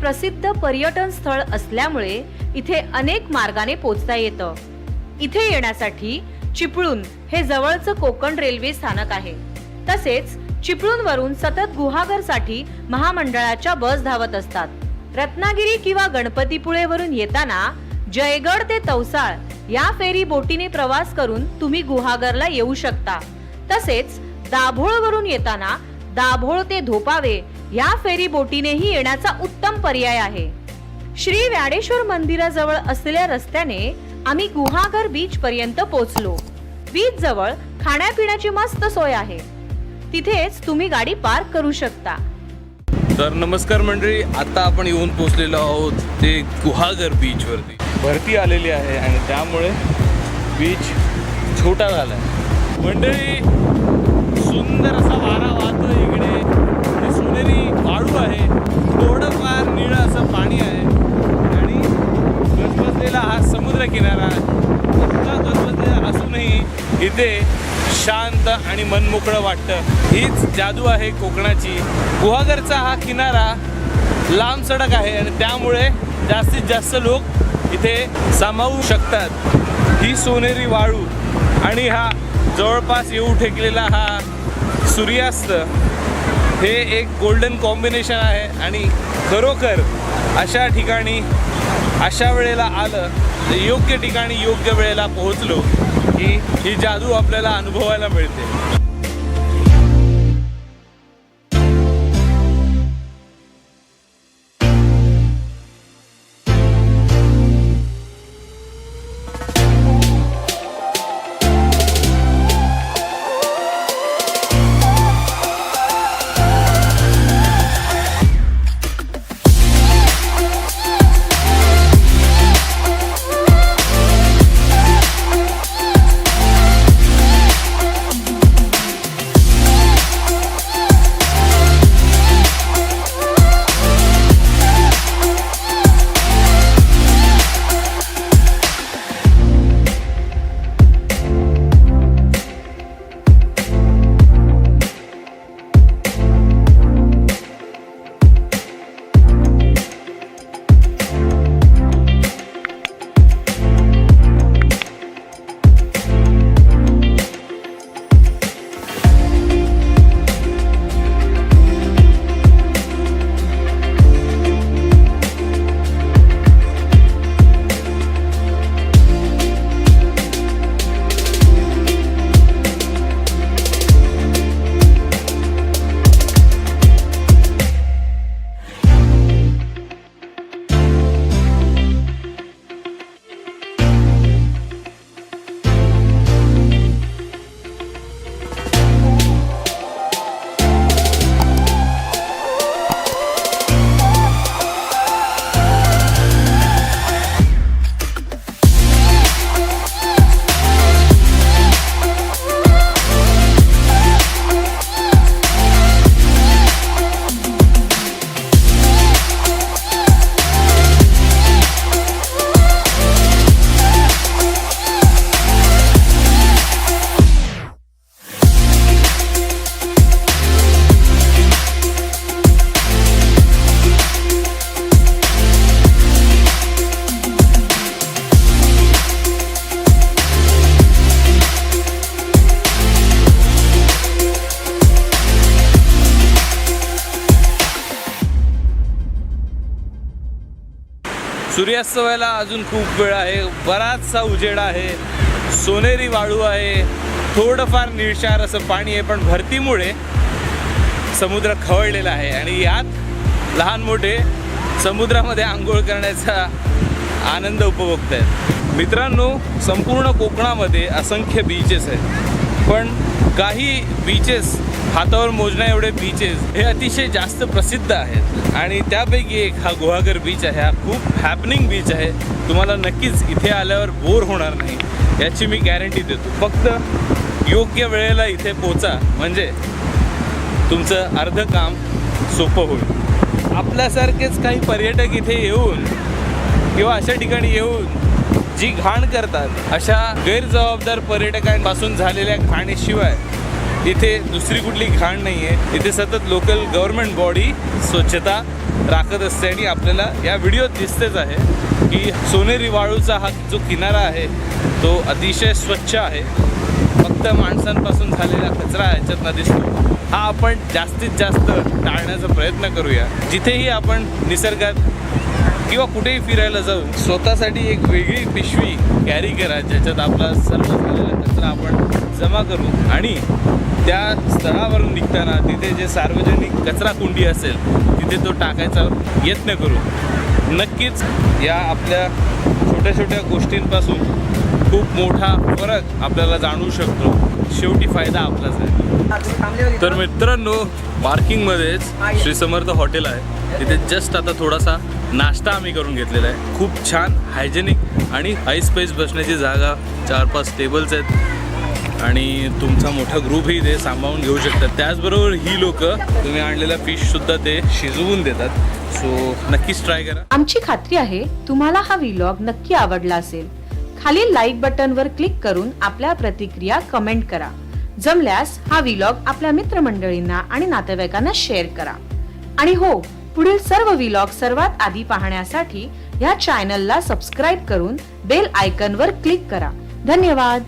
प्रसिद्ध पर्यटन स्थळ असल्यामुळे इथे अनेक मार्गाने पोचता येतं. इथे येण्यासाठी चिपळूण हे जवळचं कोकण रेल्वे स्थानक आहे. तसेच चिपळूणवरून सतत गुहागरसाठी महामंडळाच्या बस धावत असतात. रत्नागिरी किंवा गणपतीपुळेवरून येताना जयगड ते तवसाळ या फेरी बोटीने प्रवास करून तुम्ही गुहागरला येऊ शकता. तसेच दाभोळवरून येताना दाभोळ ते धोपावे या फेरी बोटीनेही येण्याचा उत्तम पर्याय आहे. श्री व्याडेश्वर मंदिराजवळ असलेल्या रस्त्याने आम्ही गुहागर बीच पर्यंत पोहोचलो. बीच जवळ खाण्यापिण्याची मस्त सोय आहे. तिथेच तुम्ही गाडी पार्क करू शकता. तर नमस्कार मंडळी आता आपण येऊन पोहोचलेलो आहोत ते गुहागर बीचवरती भरती आलेली आहे आणि त्यामुळे बीच छोटा झाला आहे मंडळी सुंदर असा वारा वाहतो इकडे. वाळू आहे. थोडंफार निळं असं पाणी आहे. आणि गजबजलेला हा समुद्र किनारा इतका गजबजलेला असूनही इथे शांत आणि मनमोकळं वाटतं. हीच जादू आहे कोकणाची. गुहागरचा हा किनारा लांब सडक आहे आणि त्यामुळे जास्तीत जास्त लोक इथे सामावू शकतात. ही सोनेरी वाळू आणि हा जवळपास येऊ ठेकलेला हा सूर्यास्त हे एक गोल्डन कॉम्बिनेशन आहे आणि खरोखर अशा ठिकाणी अशा वेळेला आलं तर योग्य ठिकाणी योग्य वेळेला पोहोचलो की ही जादू आपल्याला अनुभवायला मिळते. सूर्यास्त व्हायला अजून खूप वेळ आहे. बराचसा उजेड आहे. सोनेरी वाळू आहे. थोडंफार निळशार असं पाणी आहे पण भरतीमुळे समुद्र खवळलेला आहे. आणि यात लहान मोठे समुद्रामध्ये आंघोळ करण्याचा आनंद उपभोगत आहेत मित्रांनो संपूर्ण कोकणामध्ये असंख्य बीचेस आहेत. पण काही बीचेस हातावर मोजण्या एवढे बीचेस हे अतिशय जास्त प्रसिद्ध आहेत. आणि त्यापैकी एक हा गुहागर बीच आहे. हा खूप हॅपनिंग बीच आहे. तुम्हाला नक्कीच इथे आल्यावर बोर होणार नाही. याची मी गॅरंटी देतो. फक्त योग्य वेळेला इथे पोचा. म्हणजे तुमचं अर्ध काम सोपं होईल. आपल्यासारखेच काही पर्यटक इथे येऊन किंवा अशा ठिकाणी येऊन जी घाण करतात अशा गैरजबाबदार पर्यटकांपासून झालेल्या घाणीशिवाय इथे दुसरी कुठली घाण नाही आहे इथे सतत लोकल गव्हर्नमेंट बॉडी स्वच्छता राखत असते आणि आपल्याला या व्हिडिओत दिसतेच आहे की सोनेरी वाळूचा हा जो किनारा आहे तो अतिशय स्वच्छ आहे. फक्त माणसांपासून झालेला कचरा ह्याच्यातनं दिसतो. हा आपण जास्तीत जास्त टाळण्याचा प्रयत्न करूया. जिथेही आपण निसर्गात किंवा कुठेही फिरायला जाऊ स्वतःसाठी एक वेगळी पिशवी कॅरी करा ज्याच्यात आपला सर्व झालेला कचरा आपण जमा करू. आणि त्या स्थळावरून निघताना तिथे जे सार्वजनिक कचरा कुंडी असेल तिथे तो टाकायचा यत्न करू. नक्कीच या आपल्या छोट्या छोट्या गोष्टींपासून खूप मोठा फरक आपल्याला जाणवू शकतो. शेवटी फायदा आपलाच आहे. तर मित्रांनो पार्किंगमध्येच श्री समर्थ हॉटेल आहे. तिथे जस्ट आता थोडासा नाश्ता आम्ही करून घेतलेला आहे. खूप छान हायजेनिक आणि हाय स्पेस बसण्याची जागा. चार पाच टेबल्स आहेत. आणि तुमचा मोठा ग्रुपही ते सांभाळून घेऊ शकतात. त्याचबरोबर ही लोक तुम्ही आणलेला फिशसुद्धा ते शिजवून देतात. सो नक्कीच ट्राय करा. आमची खात्री आहे तुम्हाला हा व्लॉग नक्की आवडला असेल. खालील लाईक बटनवर क्लिक करून आपल्या प्रतिक्रिया कमेंट करा. जमल्यास हा व्लॉग आपल्या मित्रमंडळींना आणि नातेवाईकांना शेअर करा. आणि हो पुढील सर्व विलॉग सर्वात आधी पाहण्यासाठी ह्या चॅनलला सबस्क्राईब करून बेल आयकॉनवर क्लिक करा. धन्यवाद.